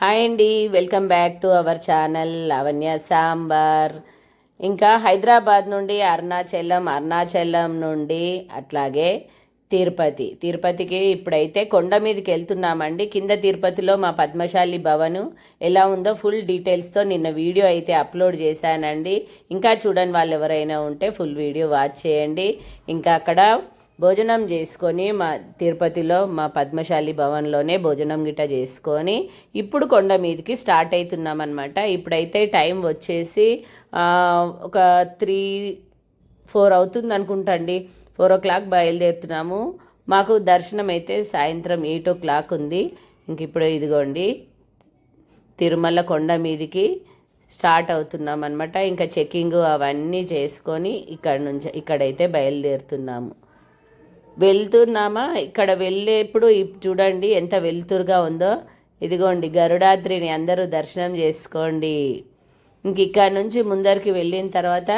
Hi అండి welcome back to our channel Lavanya sambar. ఇంకా హైదరాబాద్ నుండి అరుణాచలం అరుణాచలం నుండి అట్లాగే తిరుపతి. తిరుపతికి ఇప్పుడైతే కొండ మీదకి వెళ్తున్నామండి. కింద తిరుపతిలో మా పద్మశాలి భవను ఎలా ఉందో ఫుల్ డీటెయిల్స్తో నిన్న వీడియో అయితే అప్లోడ్ చేశానండి. ఇంకా చూడని వాళ్ళు ఎవరైనా ఉంటే ఫుల్ వీడియో వాచ్ చేయండి. ఇంకా అక్కడ భోజనం చేసుకొని మా తిరుపతిలో మా పద్మశాలి భవన్లోనే భోజనం గిట్ట చేసుకొని ఇప్పుడు కొండ మీదకి స్టార్ట్ అవుతున్నాం అనమాట ఇప్పుడైతే టైం వచ్చేసి ఒక త్రీ ఫోర్ అవుతుంది అనుకుంటండి. ఫోర్ ఓ క్లాక్ బయలుదేరుతున్నాము. మాకు దర్శనం అయితే సాయంత్రం ఎయిట్ ఓ క్లాక్ ఉంది. ఇంక ఇప్పుడు ఇదిగోండి తిరుమల కొండ మీదికి స్టార్ట్ అవుతున్నాం అనమాట ఇంకా చెక్కింగ్ అవన్నీ చేసుకొని ఇక్కడ నుంచి ఇక్కడైతే బయలుదేరుతున్నాము. వెళ్తున్నామా? ఇక్కడ వెళ్ళేప్పుడు చూడండి ఎంత వెలుతురుగా ఉందో. ఇదిగోండి గరుడాద్రిని అందరూ దర్శనం చేసుకోండి. ఇంక ఇక్కడ నుంచి ముందరికి వెళ్ళిన తర్వాత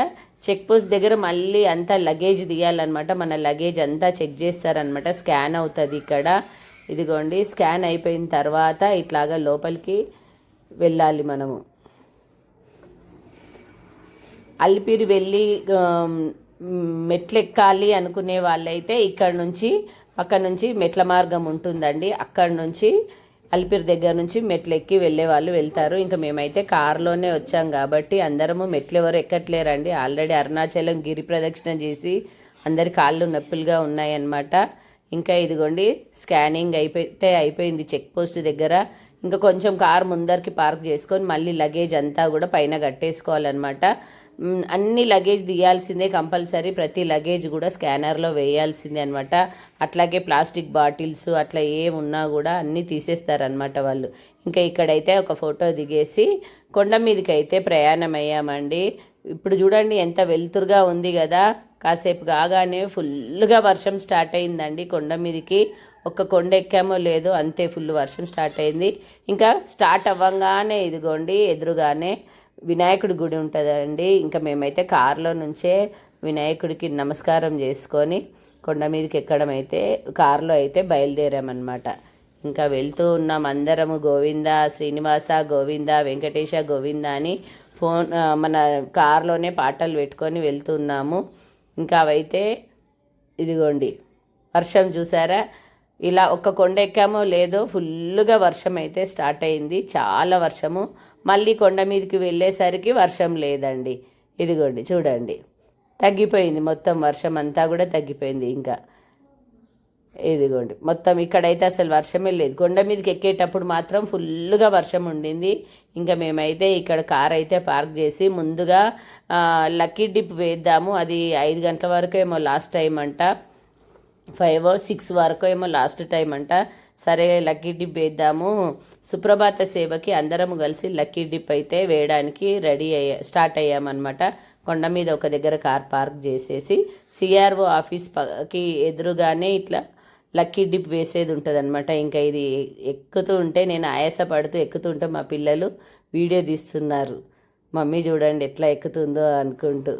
చెక్ పోస్ట్ దగ్గర మళ్ళీ అంతా లగేజ్ తీయాలన్నమాట మన లగేజ్ అంతా చెక్ చేస్తారనమాట స్కాన్ అవుతుంది ఇక్కడ. ఇదిగోండి స్కాన్ అయిపోయిన తర్వాత ఇట్లాగా లోపలికి వెళ్ళాలి మనము. అల్పిరి వెళ్ళి మెట్లు ఎక్కాలి అనుకునే వాళ్ళైతే ఇక్కడ నుంచి అక్కడ నుంచి మెట్ల మార్గం ఉంటుందండి. అక్కడ నుంచి అలిపిరి దగ్గర నుంచి మెట్లు ఎక్కి వెళ్ళే వాళ్ళు వెళ్తారు. ఇంకా మేమైతే కారులోనే వచ్చాం కాబట్టి అందరము మెట్లు ఎవరు ఎక్కట్లేరండి. ఆల్రెడీ అరుణాచలం గిరి ప్రదక్షిణ చేసి అందరి కాళ్ళు నొప్పులుగా ఉన్నాయన్నమాట. ఇంకా ఇదిగోండి స్కానింగ్ అయిపోతే అయిపోయింది చెక్ పోస్ట్ దగ్గర. ఇంకా కొంచెం కార్ ముందరికి పార్క్ చేసుకొని మళ్ళీ లగేజ్ అంతా కూడా పైన కట్టేసుకోవాలన్నమాట. అన్ని లగేజ్ దిగాల్సిందే కంపల్సరీ. ప్రతి లగేజ్ కూడా స్కానర్లో వేయాల్సిందే అనమాట అట్లాగే ప్లాస్టిక్ బాటిల్స్ అట్లా ఏమున్నా ఉన్నా కూడా అన్నీ తీసేస్తారనమాట వాళ్ళు. ఇంకా ఇక్కడైతే ఒక ఫోటో దిగేసి కొండ మీదకి అయితే ప్రయాణం అయ్యామండి ఇప్పుడు చూడండి ఎంత వెలుతురుగా ఉంది కదా. కాసేపు కాగానే ఫుల్గా వర్షం స్టార్ట్ అయిందండి కొండ మీదకి. ఒక్క కొండ ఎక్కామో లేదో అంతే ఫుల్ వర్షం స్టార్ట్ అయింది. ఇంకా స్టార్ట్ అవ్వంగానే ఇదిగోండి ఎదురుగానే వినాయకుడి గుడి ఉంటుందండి. ఇంకా మేమైతే కారులో నుంచే వినాయకుడికి నమస్కారం చేసుకొని కొండ మీదకి ఎక్కడం అయితే కారులో అయితే బయలుదేరామన్నమాట. ఇంకా వెళ్తూ ఉన్నాం అందరము. గోవింద శ్రీనివాస గోవింద వెంకటేశ గోవింద అని ఫోన్ మన కారులోనే పాటలు పెట్టుకొని వెళ్తున్నాము ఇంకా అవైతే ఇదిగోండి. వర్షం చూసారా? ఇలా ఒక్క కొండ ఎక్కామో లేదో ఫుల్గా వర్షం అయితే స్టార్ట్ అయింది. చాలా వర్షము. మళ్ళీ కొండ మీదకి వెళ్ళేసరికి వర్షం లేదండి. ఇదిగోండి చూడండి. తగ్గిపోయింది మొత్తం వర్షం అంతా కూడా తగ్గిపోయింది ఇంకా. ఇదిగోండి మొత్తం ఇక్కడైతే అసలు వర్షమే లేదు. కొండ మీదకి ఎక్కేటప్పుడు మాత్రం ఫుల్గా వర్షం ఉండింది. ఇంకా మేమైతే ఇక్కడ కార్ అయితే పార్క్ చేసి ముందుగా లక్కీ డిప్ వేద్దాము. అది ఐదు గంటల వరకు ఏమో లాస్ట్ టైం అంట. ఫైవ్ సిక్స్ వరకు ఏమో లాస్ట్ టైం అంట. సరే లక్కీ డిప్ వేద్దాము. సుప్రభాత సేవకి అందరము కలిసి లక్కీ డిప్ అయితే వేయడానికి రెడీ అయ్యా స్టార్ట్ అయ్యామన్నమాట. కొండ మీద ఒక దగ్గర కార్ పార్క్ చేసేసి సిఆర్ఓ ఆఫీస్ ఎదురుగానే ఇట్లా లక్కీ డిప్ వేసేది ఉంటుంది అనమాట ఇంకా ఇది ఎక్కుతూ ఉంటే నేను ఆయాసపడుతూ ఎక్కుతూ ఉంటే మా పిల్లలు వీడియో తీస్తున్నారు. మమ్మీ చూడండి ఎట్లా ఎక్కుతుందో అనుకుంటూ.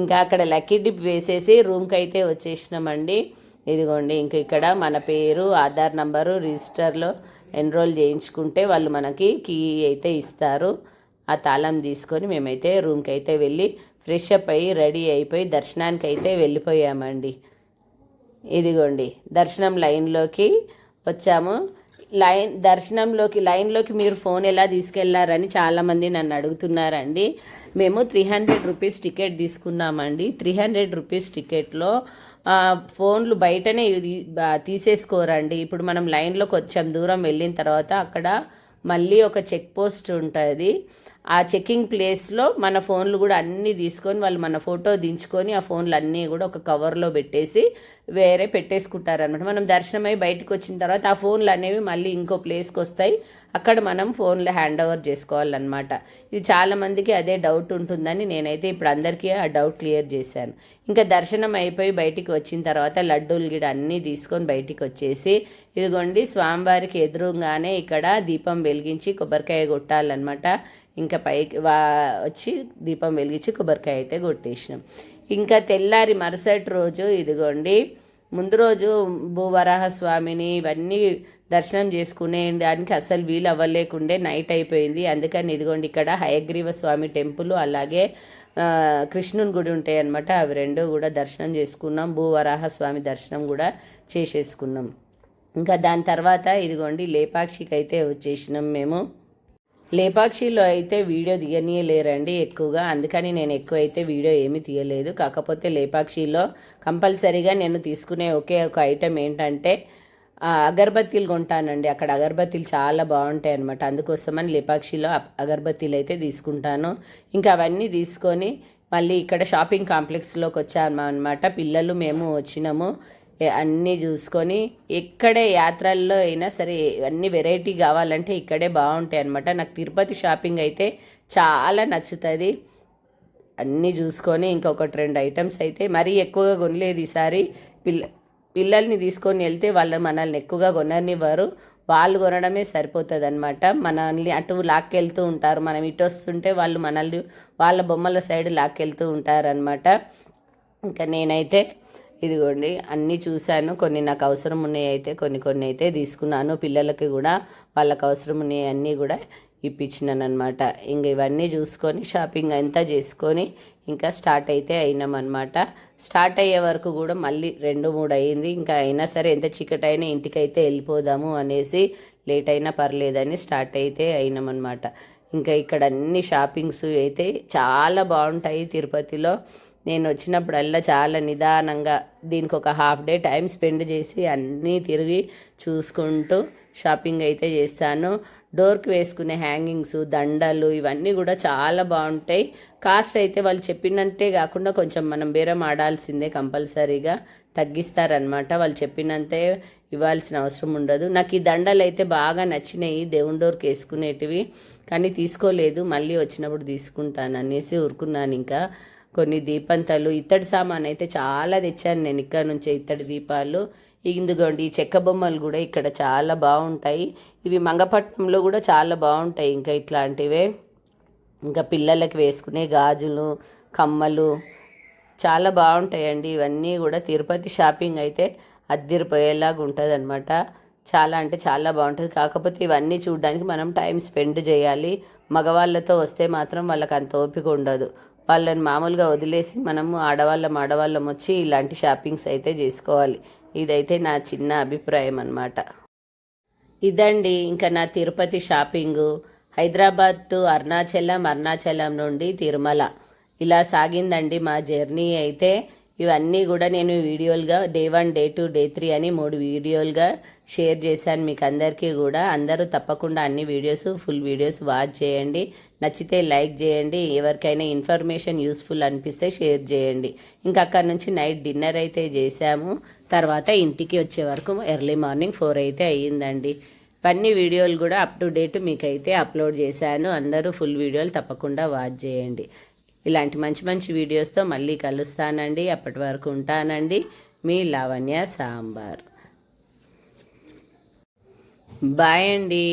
ఇంకా అక్కడ లక్కీ డిప్ వేసేసి రూమ్కి అయితే వచ్చేసినామండి. ఇదిగోండి ఇంక ఇక్కడ మన పేరు ఆధార్ నంబరు రిజిస్టర్లో ఎన్రోల్ చేయించుకుంటే వాళ్ళు మనకి కీ అయితే ఇస్తారు. ఆ తాళం తీసుకొని మేమైతే రూమ్కి అయితే వెళ్ళి ఫ్రెష్ అప్ అయ్యి రెడీ అయిపోయి దర్శనానికి అయితే వెళ్ళిపోయామండి. ఇదిగోండి దర్శనం లైన్లోకి వచ్చాము. లైన్ దర్శనంలోకి లైన్లోకి మీరు ఫోన్ ఎలా తీసుకెళ్ళారని చాలామంది నన్ను అడుగుతున్నారండి. మేము త్రీ హండ్రెడ్ రూపీస్ టికెట్ తీసుకున్నామండి. త్రీ హండ్రెడ్ రూపీస్ టికెట్లో ఫోన్లు బయటనే తీసేసుకోరండి. ఇప్పుడు మనం లైన్లో కొంచెం దూరం వెళ్ళిన తర్వాత అక్కడ మళ్ళీ ఒక చెక్ పోస్ట్ ఉంటుంది. ఆ చెకింగ్ ప్లేస్లో మన ఫోన్లు కూడా అన్నీ తీసుకొని వాళ్ళు మన ఫోటో దించుకొని ఆ ఫోన్లు అన్నీ కూడా ఒక కవర్లో పెట్టేసి వేరే పెట్టేసుకుంటారనమాట మనం దర్శనమై బయటకు వచ్చిన తర్వాత ఆ ఫోన్లు అనేవి మళ్ళీ ఇంకో ప్లేస్కి వస్తాయి. అక్కడ మనం ఫోన్లు హ్యాండ్ ఓవర్ చేసుకోవాలన్నమాట. ఇది చాలామందికి అదే డౌట్ ఉంటుందని నేనైతే ఇప్పుడు అందరికీ ఆ డౌట్ క్లియర్ చేశాను. ఇంకా దర్శనం అయిపోయి బయటికి వచ్చిన తర్వాత లడ్డూలు గిడ అన్నీ తీసుకొని బయటికి వచ్చేసి ఇదిగోండి స్వామివారికి ఎదురుగానే ఇక్కడ దీపం వెలిగించి కొబ్బరికాయ కొట్టాలన్నమాట. ఇంకా పైకి వా వచ్చి దీపం వెలిగించి కొబ్బరికాయ అయితే కొట్టేసినాం. ఇంకా తెల్లారి మరుసటి రోజు ఇదిగోండి ముందు రోజు భూవరాహ స్వామిని ఇవన్నీ దర్శనం చేసుకునే దానికి అసలు వీలు అవ్వలేకుండే నైట్ అయిపోయింది. అందుకని ఇదిగోండి ఇక్కడ హయగ్రీవ స్వామి టెంపుల్ అలాగే కృష్ణుని గుడి ఉంటాయి అవి రెండు కూడా దర్శనం చేసుకున్నాం. భూవరాహ స్వామి దర్శనం కూడా చేసేసుకున్నాం. ఇంకా దాని తర్వాత ఇదిగోండి లేపాక్షికి అయితే వచ్చేసినాం మేము. లేపాక్షిలో అయితే వీడియో తీయనీయలేరండి ఎక్కువగా. అందుకని నేను ఎక్కువ అయితే వీడియో ఏమీ తీయలేదు. కాకపోతే లేపాక్షిలో కంపల్సరీగా నేను తీసుకునే ఒకే ఒక ఐటెం ఏంటంటే ఆ, అగరబత్తీలు కొంటానండి. అక్కడ అగరబత్తీలు చాలా బాగుంటాయి అనమాట అందుకోసమని లేపాక్షిలో అ- అగరబత్తీలు అయితే తీసుకుంటాను. ఇంకా అవన్నీ తీసుకొని మళ్ళీ ఇక్కడ షాపింగ్ కాంప్లెక్స్లోకి వచ్చాము అనమాట పిల్లలు మేము వచ్చినాము. అన్నీ చూసుకొని ఎక్కడే యాత్రల్లో అయినా సరే అన్ని వెరైటీ కావాలంటే ఇక్కడే బాగుంటాయి అనమాట నాకు తిరుపతి షాపింగ్ అయితే చాలా నచ్చుతుంది. అన్నీ చూసుకొని ఇంకొకటి రెండు ఐటమ్స్ అయితే మరీ ఎక్కువగా కొనలేదు ఈసారి. పిల్ల పిల్లల్ని తీసుకొని వెళ్తే వాళ్ళు మనల్ని ఎక్కువగా కొననివ్వరు. వాళ్ళు కొనడమే సరిపోతుంది అనమాట మనల్ని అటు లాక్కెళ్తూ ఉంటారు. మనం ఇటు వస్తుంటే వాళ్ళు మనల్ని వాళ్ళ బొమ్మల సైడ్ లాక్కెళ్తూ ఉంటారనమాట ఇంకా నేనైతే ఇదిగోండి అన్నీ చూశాను. కొన్ని నాకు అవసరం ఉన్నాయి అయితే కొన్ని కొన్ని అయితే తీసుకున్నాను. పిల్లలకి కూడా వాళ్ళకి అవసరం ఉన్నాయి అన్నీ కూడా ఇప్పించినాను అనమాట ఇంక ఇవన్నీ చూసుకొని షాపింగ్ అంతా చేసుకొని ఇంకా స్టార్ట్ అయితే అయినామన్నమాట. స్టార్ట్ అయ్యే వరకు కూడా మళ్ళీ రెండు మూడు అయ్యింది ఇంకా అయినా సరే ఎంత చీకటి అయినా ఇంటికి అయితే వెళ్ళిపోదాము అనేసి లేట్ అయినా పర్లేదని స్టార్ట్ అయితే అయినామన్నమాట. ఇంకా ఇక్కడ అన్ని షాపింగ్స్ అయితే చాలా బాగుంటాయి తిరుపతిలో. నేను వచ్చినప్పుడల్లా చాలా నిదానంగా దీనికి ఒక హాఫ్ డే టైం స్పెండ్ చేసి అన్నీ తిరిగి చూసుకుంటూ షాపింగ్ అయితే చేస్తాను. డోర్కి వేసుకునే హ్యాంగింగ్స్ దండలు ఇవన్నీ కూడా చాలా బాగుంటాయి. కాస్ట్ అయితే వాళ్ళు చెప్పినట్టే కాకుండా కొంచెం మనం బేరం ఆడాల్సిందే కంపల్సరీగా. తగ్గిస్తారనమాట వాళ్ళు చెప్పినంతే ఇవ్వాల్సిన అవసరం ఉండదు. నాకు ఈ దండలు అయితే బాగా నచ్చినాయి దేవుని డోర్కి వేసుకునేటివి. కానీ తీసుకోలేదు. మళ్ళీ వచ్చినప్పుడు తీసుకుంటాను అనేసి ఊరుకున్నాను ఇంకా. కొన్ని దీపంతలు ఇత్తడి సామాన్ అయితే చాలా తెచ్చాను నేను ఇక్కడ నుంచే ఇత్తడి దీపాలు. ఇందుకోండి ఈ చెక్క బొమ్మలు కూడా ఇక్కడ చాలా బాగుంటాయి. ఇవి మంగపట్నంలో కూడా చాలా బాగుంటాయి ఇంకా ఇట్లాంటివే. ఇంకా పిల్లలకి వేసుకునే గాజులు కమ్మలు చాలా బాగుంటాయండి. ఇవన్నీ కూడా తిరుపతి షాపింగ్ అయితే అద్దరిపోయేలాగా ఉంటుంది అనమాట చాలా అంటే చాలా బాగుంటుంది. కాకపోతే ఇవన్నీ చూడడానికి మనం టైం స్పెండ్ చేయాలి. మగవాళ్ళతో వస్తే మాత్రం వాళ్ళకి అంత ఓపిక ఉండదు. వాళ్ళని మామూలుగా వదిలేసి మనము ఆడవాళ్ళం ఆడవాళ్ళం వచ్చి ఇలాంటి షాపింగ్స్ అయితే చేసుకోవాలి. ఇదైతే నా చిన్న అభిప్రాయం అన్నమాట. ఇదండి ఇంకా నా తిరుపతి షాపింగు. హైదరాబాద్ టు అరుణాచలం అరుణాచలం నుండి తిరుమల. ఇలా సాగిందండి మా జర్నీ అయితే. ఇవన్నీ కూడా నేను వీడియోలుగా day one day two day three అని మూడు వీడియోలుగా షేర్ చేశాను మీకు అందరికీ కూడా. అందరూ తప్పకుండా అన్ని వీడియోస్ ఫుల్ వీడియోస్ వాచ్ చేయండి. నచ్చితే లైక్ చేయండి. ఎవరికైనా ఇన్ఫర్మేషన్ యూస్ఫుల్ అనిపిస్తే షేర్ చేయండి. ఇంకా అక్కడ నుంచి నైట్ డిన్నర్ అయితే చేశాము. తర్వాత ఇంటికి వచ్చే వరకు ఎర్లీ మార్నింగ్ ఫోర్ అయితే అయ్యిందండి. ఇవన్నీ వీడియోలు కూడా అప్ టు డేట్ మీకైతే అప్లోడ్ చేశాను. అందరూ ఫుల్ వీడియోలు తప్పకుండా వాచ్ చేయండి. ఇలాంటి మంచి మంచి వీడియోస్తో మళ్ళీ కలుస్తానండి. అప్పటి వరకు ఉంటానండి. మీ లావణ్య సాంబార్. బాయ్ అండి.